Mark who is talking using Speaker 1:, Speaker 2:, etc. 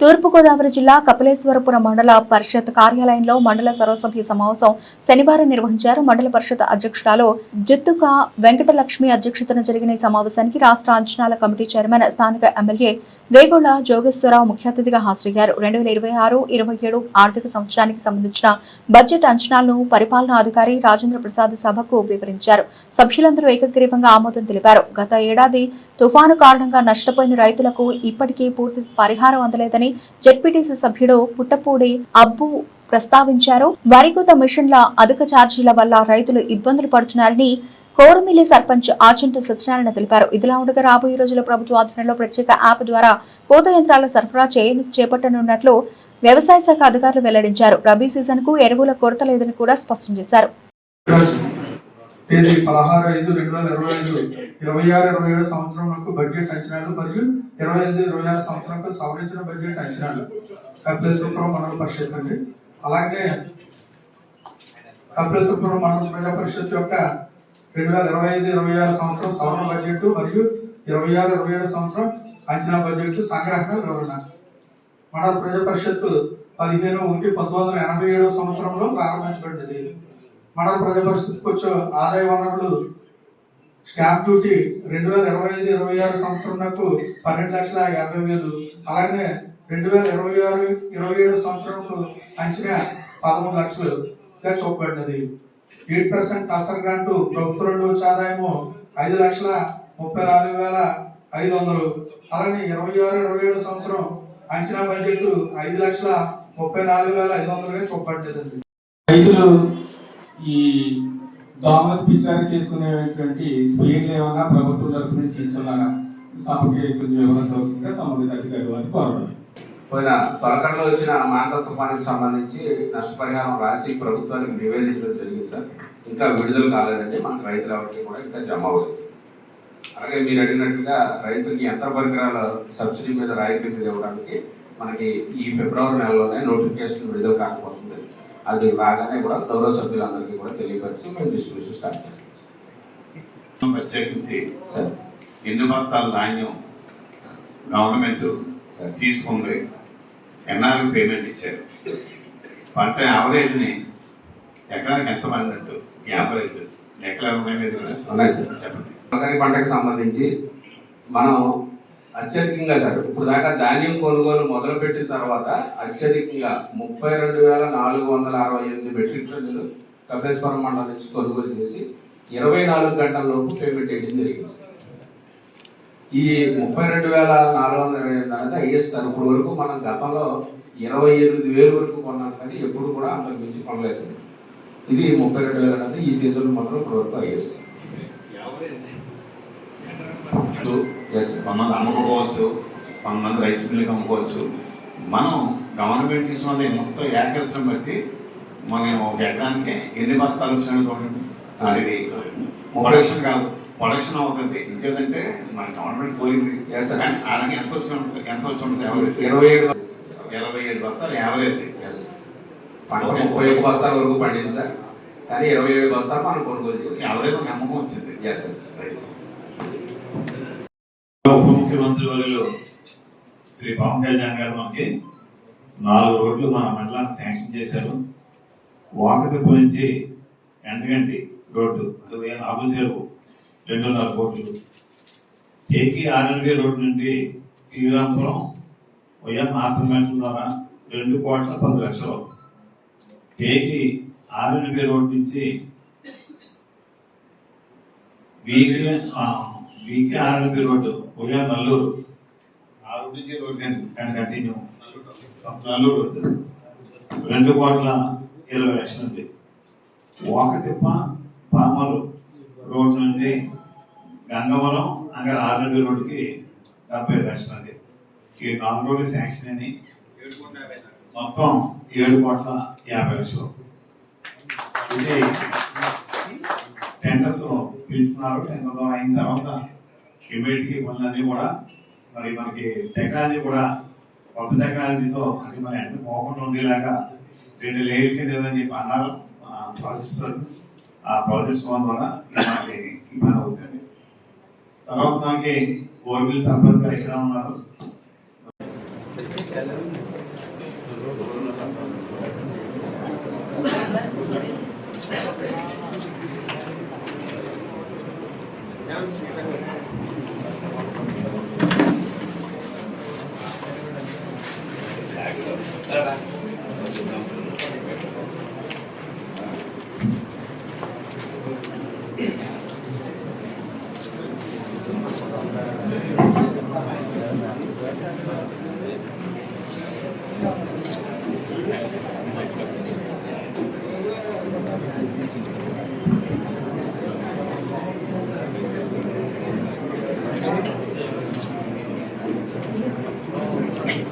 Speaker 1: తూర్పుగోదావరి జిల్లా కపిలేశ్వరపురం మండల పరిషత్ కార్యాలయంలో మండల సర్వసభ్య సమావేశం శనివారం నిర్వహించారు. మండల పరిషత్ అధ్యక్షురాలు జుత్తుక వెంకటలక్ష్మి అధ్యక్షతన జరిగిన ఈ సమావేశానికి రాష్ట్ర అంచనాల కమిటీ చైర్మన్ స్థానిక ఎమ్మెల్యే వేగొళ్ళ జోగేశ్వరరావు ముఖ్య అతిథిగా హాజరయ్యారు. రెండు వేల ఇరవై ఆరు ఇరవై ఏడు ఆర్థిక సంవత్సరానికి సంబంధించిన బడ్జెట్ అంచనాలను పరిపాలనా అధికారి రాజేంద్ర ప్రసాద్ సభకు వివరించారు. సభ్యులందరూ ఏకగ్రీవంగా ఆమోదం తెలిపారు. గత ఏడాది తుఫాను కారణంగా నష్టపోయిన రైతులకు ఇప్పటికీ పూర్తి పరిహారం అందలేదని జెడ్పీటీసీ సభ్యుడు పుట్టపూడి అబ్బు ప్రస్తావించారు. వరికోత మిషన్ల అధిక ఛార్జీల వల్ల రైతులు ఇబ్బందులు పడుతున్నారని కోరమిల్లి సర్పంచ్ ఆచంట సత్యనారాయణ తెలిపారు. ఇదిలా ఉండగా రాబోయే రోజుల్లో ప్రభుత్వ ఆధ్వర్యంలో ప్రత్యేక యాప్ ద్వారా కోత యంత్రాల సరఫరా చేపట్టనున్నట్లు వ్యవసాయ శాఖ అధికారులు వెల్లడించారు. రబీ సీజన్కు ఎరువుల కొరత లేదని కూడా స్పష్టం చేశారు.
Speaker 2: తేదీ పదహారు ఐదు రెండు వేల ఇరవై ఐదు ఇరవై ఆరు ఇరవై ఏడు సంవత్సరంకు బడ్జెట్ అంచనాలు మరియు ఇరవై ఐదు ఇరవై ఆరు సంవత్సరంకు సవరించిన బడ్జెట్ అంచనాలు. కపిలేశ్వరపురం మండల పరిషత్ అండి అలాగే కపిలేశ్వరపురం మండల ప్రజా పరిషత్ యొక్క రెండు వేల ఇరవై ఐదు ఇరవై ఆరు సంవత్సరం సవరణ బడ్జెట్ మరియు ఇరవై ఆరు ఇరవై ఏడు సంవత్సరం అంచనా బడ్జెట్ సంగ్రహణ వివరణ. మండల ప్రజా పరిషత్ పదిహేను ఒకటి పంతొమ్మిది వందల ఎనభై ఏడవ సంవత్సరంలో ప్రారంభించబడింది. మండల ప్రజా పరిస్థితికి వచ్చే ఆదాయ వనరులు స్టాంప్ డ్యూటీ రెండు వేల ఇరవై ఐదు ఇరవై ఆరు సంవత్సరంకు పన్నెండు లక్షల యాభై వేలు. అలాగే రెండు వేల ఇరవై ఆరు ఇరవై ఏడు సంవత్సరంలో అంచనా పదమూడు లక్షలుగా చూపబడినది. ఎయిట్ పర్సెంట్ అసలు గ్రాంట్ ప్రభుత్వం రెండు వచ్చే ఆదాయము ఐదు లక్షల ముప్పై నాలుగు వేల ఐదు వందలు. అలాగే ఇరవై ఆరు ఇరవై ఏడు సంవత్సరం అంచనా బడ్జెట్ ఐదు లక్షల ముప్పై నాలుగు వేల ఐదు వందలుగా చూపబడ్డదండి
Speaker 3: రైతులు ఈ దోమలకు పిచికారీ చేసుకునేటువంటి స్పీడ్లు ఏమన్నా ప్రభుత్వం తరఫు నుంచి తీసుకున్నారా? సభకి కొంచెం వివరించవలసిందిగా సంబంధిత అధికారి వారికి కోరడం.
Speaker 4: పోయిన తొలకరలో వచ్చిన మాంత తుఫానికి సంబంధించి నష్టపరిహారం రాసి ప్రభుత్వానికి నివేదించడం జరిగింది సార్. ఇంకా విడుదల కాలేదండి. మనకు రైతుల ఎవరికి కూడా ఇంకా జమ అవ్వలేదు. అలాగే మీరు అడిగినట్టుగా రైతులకి యంత్ర పరికరాల సబ్సిడీ మీద రాయితీ మీద ఇవ్వడానికి మనకి ఈ ఫిబ్రవరి నెలలోనే నోటిఫికేషన్ విడుదల కాకపోతుంది అది రాగానే కూడా గౌరవ సభ్యులందరికీ కూడా తెలియపరిచి మేము డిస్ట్రిబ్యూషన్ స్టార్ట్ చేస్తాం.
Speaker 5: ప్రత్యేకించి
Speaker 4: సార్.
Speaker 5: ఎన్ని బస్తాల ధాన్యం గవర్నమెంట్ తీసుకుంది. ఎన్నాళ్ళకి పేమెంట్ ఇచ్చారు? పంట యావరేజ్ని ఎకరానికి ఎంత పడినట్టు? యావరేజ్ ఎకరా ఉన్నాయి. చెప్పండి.
Speaker 4: పంటకు సంబంధించి మనం అత్యధికంగా సార్. ఇప్పుడు దాకా ధాన్యం కొనుగోలు మొదలు పెట్టిన తర్వాత అత్యధికంగా ముప్పై రెండు వేల నాలుగు వందల అరవై ఎనిమిది మెట్రిక్ టన్నులు కపిలేశ్వరం మండలం నుంచి కొనుగోలు చేసి ఇరవై నాలుగు గంటల లోపు పేమెంట్ చేయడం జరిగింది ఈ ముప్పై రెండు వేల నాలుగు వందల ఇరవై ఎనిమిది అనేది ఐఎస్ సార్. ఇప్పుడు వరకు మనం గతంలో ఇరవై ఎనిమిది వేలు వరకు కొన్నాం కానీ ఎప్పుడు కూడా అంతకు మించి కొనలేదు సార్. ఇది ముప్పై రెండు వేల అనేది ఈ సీజన్ మాత్రం ఇప్పుడు వరకు హైయెస్ట్ ఎస్
Speaker 5: కొంతమంది అమ్ముకోవచ్చు కొంతమంది రైస్ మిల్కి అమ్ముకోవచ్చు. మనం గవర్నమెంట్ తీసుకున్నది మొత్తం ఏకరిసం బట్టి మనం ఒక ఎకరానికి ఎన్ని బస్తాలు వచ్చినాయో చూడండి. అది ప్రొడక్షన్ కాదు ప్రొడక్షన్ అవుతుంది. ఇంకేదంటే మన గవర్నమెంట్ పోయింది. కానీ అలాగే ఎంత వచ్చి ఉంటుంది ఎంత వచ్చి ఉంటుంది? యావరేజ్
Speaker 4: ఇరవై ఏడు
Speaker 5: ఇరవై ఏడు బస్తాలు యావరేజ్
Speaker 4: పంట ముప్పై ఒక్క బస్తాల. వరకు పండింది సార్. కానీ ఇరవై ఏడు బస్తాలు మనం కొనుగోలు చేసాం.
Speaker 5: యావరేజ్ నమ్మకం వచ్చింది
Speaker 4: ఎస్
Speaker 5: రైట్ ఉప ముఖ్యమంత్రి వారిలో శ్రీ పవన్ కళ్యాణ్ గారు మనకి నాలుగు రోడ్లు మన మండలానికి శాంక్షన్ చేశారు. వాకతిప్పు నుంచి ఎండగంటి రోడ్డు అంటే ఆకుల చెరువు రెండున్నర కోట్లు. ఏకి ఆర్ఎన్బి రోడ్డు నుండి శ్రీరాంపురం వైఎన్ ఆశ్రమెంట్ ద్వారా రెండు కోట్ల పది లక్షలు. కేకి ఆర్ఎన్బి రోడ్డు నుంచి వీరి వీకే ఆర్ఎన్బి రోడ్డు ఉదయం నల్లూరు. ఆ రోడ్డు నుంచి రోడ్డు కానీ కంటిన్యూ నల్లూరు రోడ్డు. రెండు కోట్ల ఇరవై లక్షలు ఉంది వాకతిప్ప పామరు రోడ్ నుండి గంగవరం అంగర్ ఆర్ఎన్బి రోడ్డుకి డెబ్బై లక్షలు అండి ఈ నాలుగు రోడ్లు శాంక్షన్ అని మొత్తం ఏడు కోట్ల యాభై లక్షలు. ఇది టెండర్స్ పిలుస్తున్నారు టెండర్ ద్వారా అయిన తర్వాత ఇమీడియట్గా పనులన్నీ కూడా మరి మనకి టెక్నాలజీ కూడా కొత్త టెక్నాలజీతో అంటే మరి అన్ని పోకుండా ఉండేలాగా రెండు లేయర్ కింద ఏదని చెప్పి అన్నారు. ప్రాజెక్ట్స్ ఆ ప్రాజెక్ట్స్ ద్వారా మనకి ఇబ్బంది అవుతుంది. తర్వాత మనకి ఓర్మిల్ సర్పంచ్ ఎక్కడ ఉన్నారు.